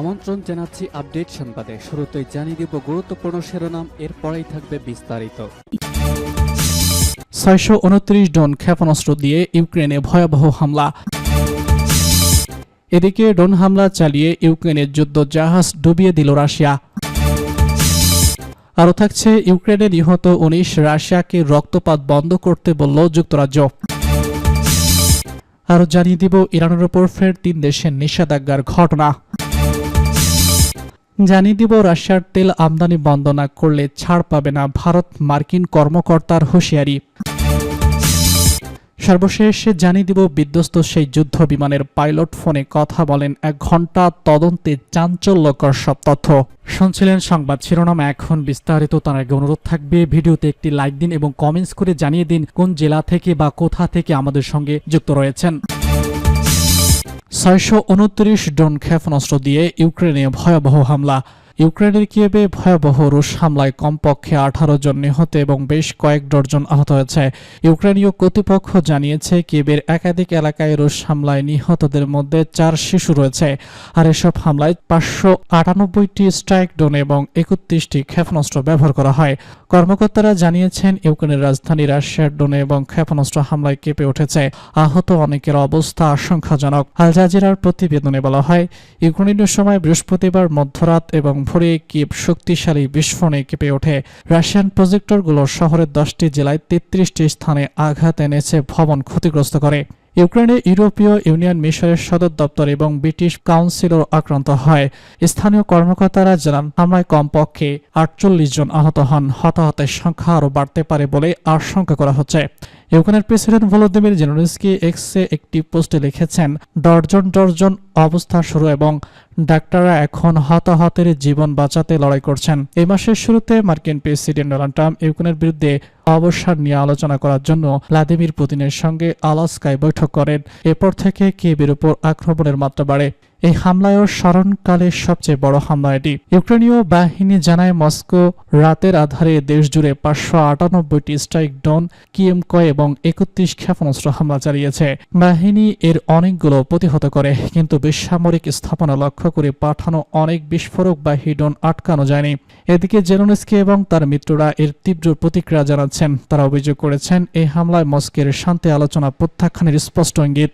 আমন্ত্রণ জানাচ্ছি আপডেট সংবাদে। শুরুতেই জানিয়ে দিব গুরুত্বপূর্ণ শিরোনাম, এরপরেই থাকবে বিস্তারিত। ছয়শো উনত্রিশ ড্রোন ক্ষেপণাস্ত্র দিয়ে ইউক্রেনে ভয়াবহ হামলা। এদিকে হামলা চালিয়ে ইউক্রেনের যুদ্ধ জাহাজ ডুবিয়ে দিল রাশিয়া। আরও থাকছে, ইউক্রেনে নিহত উনিশ রাশিয়াকে রক্তপাত বন্ধ করতে বলল যুক্তরাজ্য। আরও জানিয়ে দিব, ইরানের ওপর ফের তিন দেশের নিষেধাজ্ঞার ঘটনা। জানিয়ে দিব, রাশিয়ার তেল আমদানি বন্ধ না করলে ছাড় পাবে না ভারত মার্কিন কর্মকর্তার হুঁশিয়ারি। সর্বশেষ জানিয়ে দিব, বিধ্বস্ত সেই যুদ্ধ বিমানের পাইলট ফোনে কথা বলেন এক ঘণ্টা তদন্তে চাঞ্চল্যকর সব তথ্য। শুনছিলেন সংবাদ শিরোনাম, এখন বিস্তারিত, তার আগে অনুরোধ থাকবে, ভিডিওতে একটি লাইক দিন এবং কমেন্টস করে জানিয়ে দিন কোন জেলা থেকে বা কোথা থেকে আমাদের সঙ্গে যুক্ত রয়েছেন। ছয়শো উনত্রিশ ড্রোন ক্ষেপণাস্ত্র দিয়ে ইউক্রেনে ভয়াবহ হামলা। ইউক্রেনের কিয়েবে ভয়াবহ রুশ হামলায় কমপক্ষে আঠারো জন নিহত এবং বেশ কয়েক ডজন আহত হয়েছে। ইউক্রেনীয় কর্তৃপক্ষ জানিয়েছে কিয়েবের একাধিক এলাকায় রুশ হামলায় নিহতদের মধ্যে চার শিশু রয়েছে। আর এসব হামলায় পাঁচশো আটানব্বইটি স্ট্রাইক ডোন এবং একত্রিশটি ক্ষেপণাস্ত্র ব্যবহার করা হয়। কর্মকর্তারা জানিয়েছেন, ইউক্রেনের রাজধানী রাশিয়ার ড্রোনে এবং ক্ষেপণাস্ত্র হামলায় কেঁপে উঠেছে। আহত অনেকের অবস্থা আশঙ্কাজনক। আল জাজিরার প্রতিবেদনে বলা হয়, ইউক্রেনীয় সময় বৃহস্পতিবার মধ্যরাত এবং ভোরে কিয়েভ শক্তিশালী বিস্ফোরণে কেঁপে ওঠে। রাশিয়ান প্রজেক্টরগুলো শহরের দশটি জেলায় তেত্রিশটি স্থানে আঘাত এনেছে, ভবন ক্ষতিগ্রস্ত করে। ইউক্রেনে ইউরোপীয় ইউনিয়ন মিশরের সদর দপ্তর এবং ব্রিটিশ কাউন্সিলও আক্রান্ত হয়। স্থানীয় কর্মকর্তারা জানান, হামলায় কমপক্ষে আটচল্লিশ জন আহত হন। হতাহতের সংখ্যা আরও বাড়তে পারে বলে আশঙ্কা করা হচ্ছে। ইউক্রেনের প্রেসিডেন্ট ভলোদিমির জেলেনস্কি এক্সে একটি পোস্টে লিখেছেন ডর্জন ডর্জন অবস্থা শুরু এবং ডাক্তাররা এখন হতাহতের জীবন বাঁচাতে লড়াই করছেন। এই মাসের শুরুতে মার্কিন প্রেসিডেন্ট ডোনাল্ড ট্রাম্প ইউক্রেনের বিরুদ্ধে অবসর নিয়ে আলোচনা করার জন্য ভ্লাদিমির পুতিনের সঙ্গে আলাস্কায় বৈঠক করেন। এরপর থেকে কিয়েবের উপর আক্রমণের মাত্রা বাড়ে। এই হামলায়ও স্মরণকালের সবচেয়ে বড় হামলা এটি। ইউক্রেনীয় বাহিনী জানায়, মস্কো রাতের আধারে দেশ জুড়ে পাঁচশো আটানব্বইটি স্ট্রাইক ডন কিএম কয় এবং একত্রিশ ক্ষেপণাস্ত্র হামলা চালিয়েছে। বাহিনী এর অনেকগুলো প্রতিহত করে, কিন্তু বেসামরিক স্থাপনা লক্ষ্য করে পাঠানো অনেক বিস্ফোরক বাহী ড্রোন আটকানো যায়নি। এদিকে জেলোনেস্কি এবং তার মিত্ররা এর তীব্র প্রতিক্রিয়া জানাচ্ছেন। তারা অভিযোগ করেছেন, এই হামলায় মস্কের শান্তি আলোচনা প্রত্যাখ্যানের স্পষ্ট ইঙ্গিত।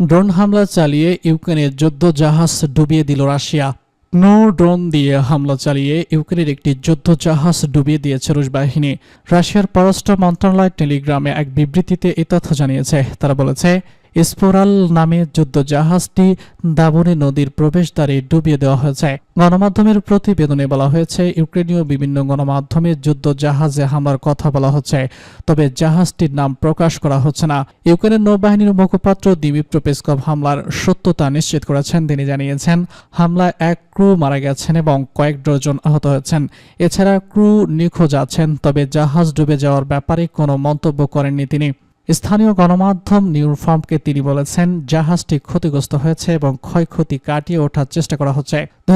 ড্রোন হামলা চালিয়ে ইউক্রেনের যুদ্ধ জাহাজ ডুবিয়ে দিল রাশিয়া। নো ড্রোন দিয়ে হামলা চালিয়ে ইউক্রেনের একটি যুদ্ধ জাহাজ ডুবিয়ে দিয়েছে রুশ বাহিনী। রাশিয়ার পররাষ্ট্র মন্ত্রণালয় টেলিগ্রামে এক বিবৃতিতে এ তথ্য জানিয়েছে। তারা বলেছে স্পোরাল নামে যুদ্ধ জাহাজটি দাবনে নদীর প্রবেশদ্বারে ডুবিয়ে দেওয়া হয়েছে। গণমাধ্যমের প্রতিবেদনে বলা হয়েছে, ইউক্রেনীয় বিভিন্ন গণমাধ্যমে যুদ্ধ জাহাজে হামলার কথা বলা হচ্ছে, তবে জাহাজটির নাম প্রকাশ করা হচ্ছে না। ইউক্রেনের নৌবাহিনীর মুখপাত্র দিমিত্র পেসকভ হামলার সত্যতা নিশ্চিত করেছেন, তিনি জানিয়েছেন, হামলায় এক ক্রু মারা গেছেন এবং কয়েক ডজন আহত হয়েছেন। এছাড়া ক্রু নিখোঁজ আছেন, তবে জাহাজ ডুবে যাওয়ার ব্যাপারে কোনো মন্তব্য করেননি তিনি। স্থানীয় গণমাধ্যম নিউরফার্মকে তিনি বলেছেন, জাহাজটি ক্ষতিগ্রস্ত হয়েছে এবং ক্ষয়ক্ষতি কাটিয়ে ওঠার চেষ্টা করা হচ্ছে। দু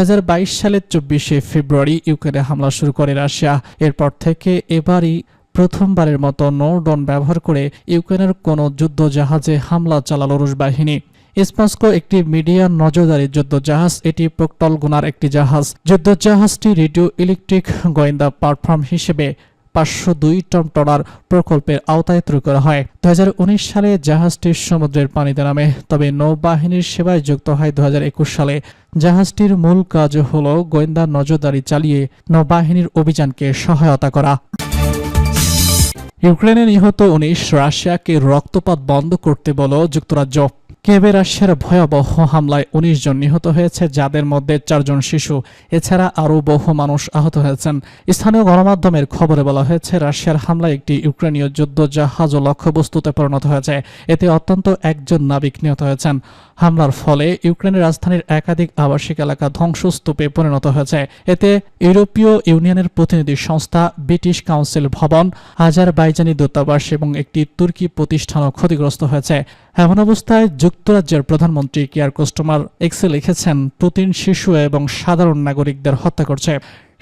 সালের চব্বিশে ফেব্রুয়ারি ইউক্রেনে হামলা শুরু করে রাশিয়া। এরপর থেকে এবারই প্রথমবারের মতো নৌডন ব্যবহার করে ইউক্রেনের কোনো যুদ্ধ জাহাজে হামলা চালালো রুশ বাহিনী। স্পাস্কো একটি মিডিয়া নজরদারি যুদ্ধ জাহাজ এটি প্রক্টল গুনার একটি জাহাজ। যুদ্ধ জাহাজটি রেডিও ইলেকট্রিক গোয়েন্দা প্ল্যাটফর্ম হিসেবে পাঁচশো দুই টন টনার প্রকল্পের আওতায় তৈরি করা হয়। দু হাজার উনিশ সালে জাহাজটি সমুদ্রের পানিতে নামে, তবে নৌবাহিনীর সেবায় যুক্ত হয় দু হাজার একুশ সালে। জাহাজটির মূল কাজ হল গোয়েন্দা নজরদারি চালিয়ে নৌবাহিনীর অভিযানকে সহায়তা করা। ইউক্রেনে নিহত উনিশ, রাশিয়াকে রক্তপাত বন্ধ করতে বলো যুক্তরাজ্য। কেবে রাশিয়ার ভয়াবহ হামলায় উনিশ জন নিহত হয়েছে, যাদের মধ্যে চারজন শিশু। এছাড়া আরও বহু মানুষ আহত হয়েছেন। স্থানীয় গণমাধ্যমের খবরে বলা হয়েছে, রাশিয়ার হামলায় একটি ইউক্রেনীয় যুদ্ধ জাহাজও লক্ষ্যবস্তুতে পরিণত হয়েছে। এতে অত্যন্ত একজন নাবিক নিহত হয়েছেন। হামলার ফলে ইউক্রেনের রাজধানীর একাধিক আবাসিক এলাকা ধ্বংসস্তূপে পরিণত হয়েছে। এতে ইউরোপীয় ইউনিয়নের প্রতিনিধি সংস্থা ব্রিটিশ কাউন্সিল ভবন হাজার বাইজানি দূতাবাস এবং একটি তুর্কি প্রতিষ্ঠানও ক্ষতিগ্রস্ত হয়েছে। এমন অবস্থায় যুক্তরাজ্যের প্রধানমন্ত্রী কেয়ার কাস্টমার এক্সে লিখেছেন পুতিন শিশু এবং সাধারণ নাগরিকদের হত্যা করছে।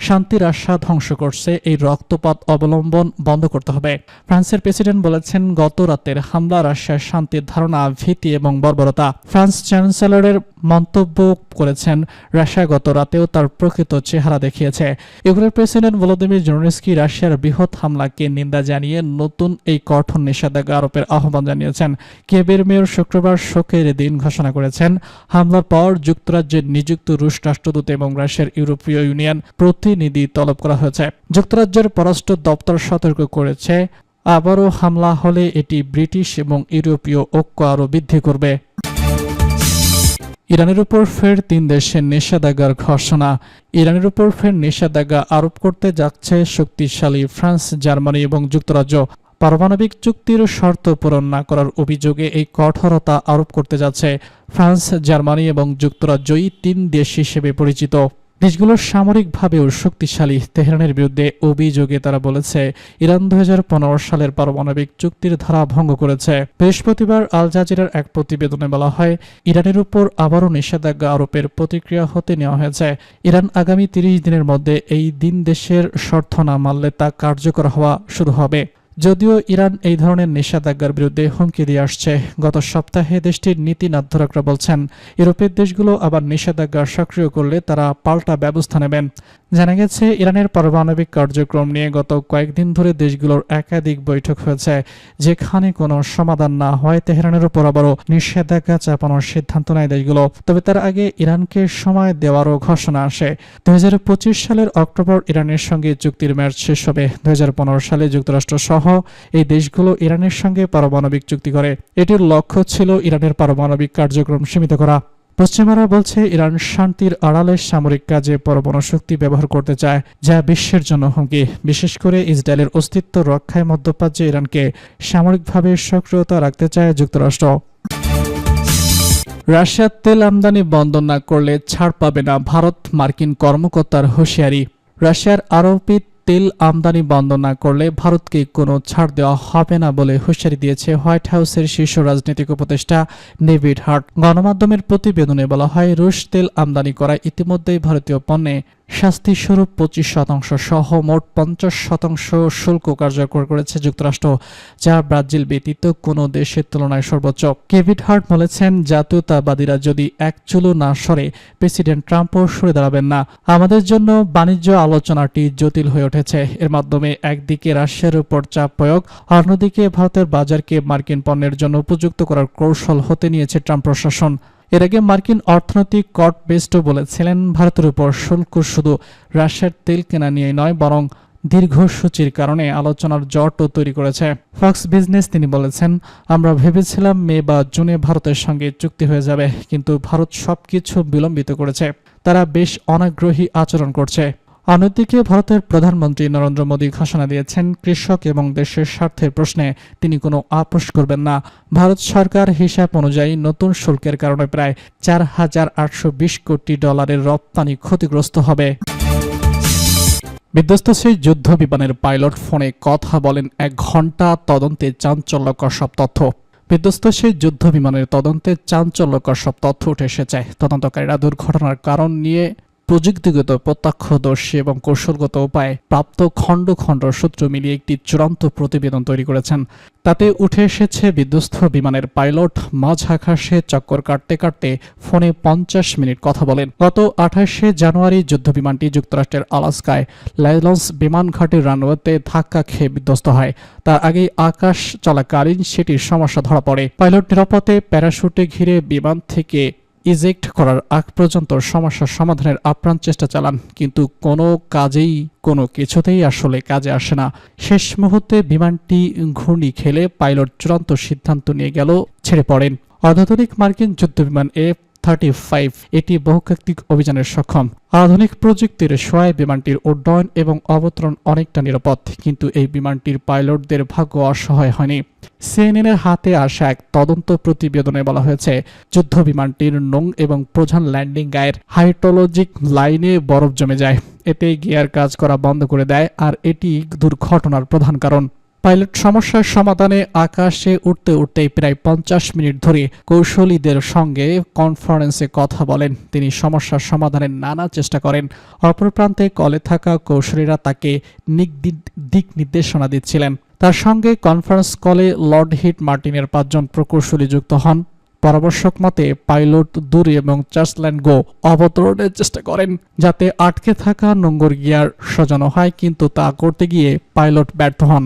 শান্তির আশা ধ্বংস করছে, এই রক্তপাত অবলম্বন বন্ধ করতে হবে। ফ্রান্সের প্রেসিডেন্ট বলেছেন, গত রাতের হামলা রাশিয়ার শান্তির ধারণা, ভীতি এবং বর্বরতা। ফ্রান্স চ্যান্সেলরের মন্তব্য করেছেন, রাশিয়া গত রাতেও তার প্রকৃত চেহারা দেখিয়েছে। ইউক্রেনের প্রেসিডেন্ট ভলোদিমির জেলেনস্কি রাশিয়ার বৃহৎ হামলাকে নিন্দা জানিয়ে নতুন এই কঠোর নিষেধাজ্ঞা আরোপের আহ্বান জানিয়েছেন। কেবের মেয়র শুক্রবার শোকের দিন ঘোষণা করেছেন, হামলার পর যুক্তরাজ্যের নিযুক্ত রুশ রাষ্ট্রদূত এবং রাশিয়ার ইউরোপীয় ইউনিয়ন প্রতিনিধি তলব করা হয়েছে। যুক্তরাজ্যের পররাষ্ট্র দপ্তর সতর্ক করেছে, আবারও হামলা হলে এটি ব্রিটিশ এবং ইউরোপীয় ঐক্য আরও বৃদ্ধি করবে। ইরানের উপর ফের তিন দেশের নিষেধাজ্ঞার ঘোষণা। ইরানের উপর ফের নিষেধাজ্ঞা আরোপ করতে যাচ্ছে শক্তিশালী ফ্রান্স, জার্মানি এবং যুক্তরাজ্য। পারমাণবিক চুক্তির শর্ত পূরণ না করার অভিযোগে এই কঠোরতা আরোপ করতে যাচ্ছে ফ্রান্স, জার্মানি এবং যুক্তরাজ্যই তিন দেশ হিসেবে পরিচিত। দেশগুলো সামরিকভাবেও শক্তিশালী তেহরানের বিরুদ্ধে অভিযোগে তারা বলেছে, ইরান দুই হাজার পনেরো সালের পারমাণবিক চুক্তির ধারা ভঙ্গ করেছে। বৃহস্পতিবার আল জাজিরার এক প্রতিবেদনে বলা হয়, ইরানের উপর আবারও নিষেধাজ্ঞা আরোপের প্রতিক্রিয়া হতে নেওয়া হয়েছে। ইরান আগামী তিরিশ দিনের মধ্যে এই দিন দেশের শর্ত না মানলে তা কার্যকর হওয়া শুরু হবে। যদিও ইরান এই ধরনের নিষেধাজ্ঞার বিরুদ্ধে হুমকি দিয়ে আসছে, গত সপ্তাহে দেশটির নীতি নির্ধারকরা বলছেন। ইউরোপের দেশগুলো আবার নিষেধাজ্ঞা সক্রিয় করলে তারা পাল্টা ব্যবস্থা নেবেন। জানা গেছে, ইরানের পারমাণবিক কার্যক্রম নিয়ে গত কয়েকদিন ধরে দেশগুলোর একাধিক বৈঠক হয়েছে, যেখানে কোনো সমাধান না হয় তেহরানের উপর আবারও নিষেধাজ্ঞা চাপানোর সিদ্ধান্ত নেয় দেশগুলো। তবে তার আগে ইরানকে সময় দেওয়ারও ঘোষণা আসে। দুই হাজার পঁচিশ সালের অক্টোবর ইরানের সঙ্গে চুক্তির ম্যাচ শেষ হবে। দুই হাজার পনেরো সালে যুক্তরাষ্ট্র সহ এই দেশগুলো ইরানের সঙ্গে পারমাণবিক চুক্তি করে। এটির লক্ষ্য ছিল ইরানের পারমাণবিক কার্যক্রম সীমিত করা। পশ্চিমারা বলছে, ইরান শান্তির আড়ালে সামরিক কাজে পরমাণু শক্তি ব্যবহার করতে চায়, যা বিশ্বের জন্য হুমকি। বিশেষ করে ইসরায়েলের অস্তিত্ব রক্ষায় মধ্যপ্রাচ্যে ইরানকে সামরিকভাবে সক্রিয়তা রাখতে চায় যুক্তরাষ্ট্র। রাশিয়ার তেল আমদানি বন্ধ না করলে ছাড় পাবে না ভারত মার্কিন কর্মকর্তার হুঁশিয়ারি। রাশিয়ার আরোপিত তেল আমদানি বন্ধ না করলে ভারতকে কোনো ছাড় দেওয়া হবে না বলে হুঁশিয়ারি দিয়েছে হোয়াইট হাউসের শীর্ষ রাজনৈতিক উপদেষ্টা নেভিড হার্ট। গণমাধ্যমের প্রতিবেদনে বলা হয়, রুশ তেল আমদানি করা ইতিমধ্যেই ভারতীয় পণ্যে শাস্তিস্বরূপ পঁচিশ শতাংশ সহ মোট পঞ্চাশ শতাংশ শুল্ক কার্যকর করেছে যুক্তরাষ্ট্র, যা ব্রাজিল ব্যতীত কোনো দেশের তুলনায় সর্বোচ্চ। কেভিড হার্ট বলেছেন, জাতীয়তাবাদীরা যদি এক চুলো না সরে প্রেসিডেন্ট ট্রাম্পও সরে দাঁড়াবেন না। আমাদের জন্য বাণিজ্য আলোচনাটি জটিল হয়ে উঠেছে। এর মাধ্যমে একদিকে রাশিয়ার উপর চাপ প্রয়োগ, অন্যদিকে ভারতের বাজারকে মার্কিন পণ্যের জন্য উপযুক্ত করার কৌশল হতে নিয়েছে ট্রাম্প প্রশাসন। এর আগে মার্কিন অর্থনৈতিক কট বেস্টও বলেছিলেন, ভারতের উপর শুল্ক শুধু রাশিয়ার তেল কেনা নিয়ে নয়, বরং দীর্ঘসূচির কারণে আলোচনার জটও তৈরি করেছে। ফক্স বিজনেস তিনি বলেছেন, আমরা ভেবেছিলাম মে বা জুনে ভারতের সঙ্গে চুক্তি হয়ে যাবে, কিন্তু ভারত সবকিছু বিলম্বিত করেছে। তারা বেশ অনাগ্রহী আচরণ করছে। অন্যদিকে ভারতের প্রধানমন্ত্রী নরেন্দ্র মোদী ঘোষণা দিয়েছেন, কৃষক এবং দেশের স্বার্থের প্রশ্নে তিনি কোনো আপোষ করবেন না। ভারত সরকার হিসাব অনুযায়ী নতুন শুল্কের কারণে প্রায় চার হাজার আটশো বিশ কোটি ডলারের রপ্তানি ক্ষতিগ্রস্ত হবে। বিধ্বস্ত সেই যুদ্ধ বিমানের পাইলট ফোনে কথা বলেন এক ঘণ্টা তদন্তে চাঞ্চল্যকর সব তথ্য। বিধ্বস্ত সেই যুদ্ধ বিমানের তদন্তে চাঞ্চল্যকর সব তথ্য উঠে এসেছে। তদন্তকারীরা দুর্ঘটনার কারণ নিয়ে প্রযুক্তিগত, প্রত্যক্ষদর্শী এবং কৌশলগত উপায়ে প্রাপ্ত খণ্ড খণ্ড সূত্র মিলিয়ে একটি চূড়ান্ত প্রতিবেদন তৈরি করেছেন। তাতে উঠে এসেছে বিধ্বস্ত বিমানের পাইলট, মাঝ আকাশে চক্কর কাটতে কাটতে ফোনে পঞ্চাশ মিনিট কথা বলেন। গত আঠাশে জানুয়ারি যুদ্ধ বিমানটি যুক্তরাষ্ট্রের আলাস্কায় লাইলন্স বিমান ঘাটির রানওয়েতে ধাক্কা খেয়ে বিধ্বস্ত হয়। তার আগেই আকাশ চলাকালীন সেটির সমস্যা ধরা পড়ে। পাইলট নিরাপদে প্যারাশুটে ঘিরে বিমান থেকে ইজেক্ট করার আগ পর্যন্ত সমস্যার সমাধানের আপ্রাণ চেষ্টা চালান, কিন্তু কোনো কাজেই, কোনো কিছুতেই আসলে কাজে আসে না। শেষ মুহূর্তে বিমানটি ঘূর্ণি খেলে পাইলট চূড়ান্ত সিদ্ধান্ত নিয়ে গেল, ছেড়ে পড়েন। অর্ধাধুনিক মার্কিন যুদ্ধবিমান এফ থার্টি ফাইভ এটি বহুকাত্মিক অভিযানের সক্ষম। আধুনিক প্রযুক্তির সহায় বিমানটির উড্ডয়ন এবং অবতরণ অনেকটা নিরাপদ, কিন্তু এই বিমানটির পাইলটদের ভাগ্য অসহায় হয়নি। সিএনএনের হাতে আসা এক তদন্ত প্রতিবেদনে বলা হয়েছে, যুদ্ধ বিমানটির নং এবং প্রধান ল্যান্ডিং গায়ের হাইটোলজিক লাইনে বরফ জমে যায়। এতে গিয়ার কাজ করা বন্ধ করে দেয়, আর এটি দুর্ঘটনার প্রধান কারণ। পাইলট সমস্যার সমাধানে আকাশে উঠতে উঠতে প্রায় পঞ্চাশ মিনিট ধরে কৌশলীদের সঙ্গে কনফারেন্সে কথা বলেন। তিনি সমস্যার সমাধানের নানা চেষ্টা করেন। অপর প্রান্তে কলে থাকা কৌশলীরা তাকে দিক নির্দেশনা দিচ্ছিলেন। তার সঙ্গে কনফারেন্স কলে লর্ড হিট মার্টিনের পাঁচজন প্রকৌশলী যুক্ত হন। পরামর্শক মতে, পাইলট দূরে এবং চার্চল্যান্ড গো অবতরণের চেষ্টা করেন, যাতে আটকে থাকা নোঙ্গর গিয়ার সাজানো হয়, কিন্তু তা করতে গিয়ে পাইলট ব্যর্থ হন।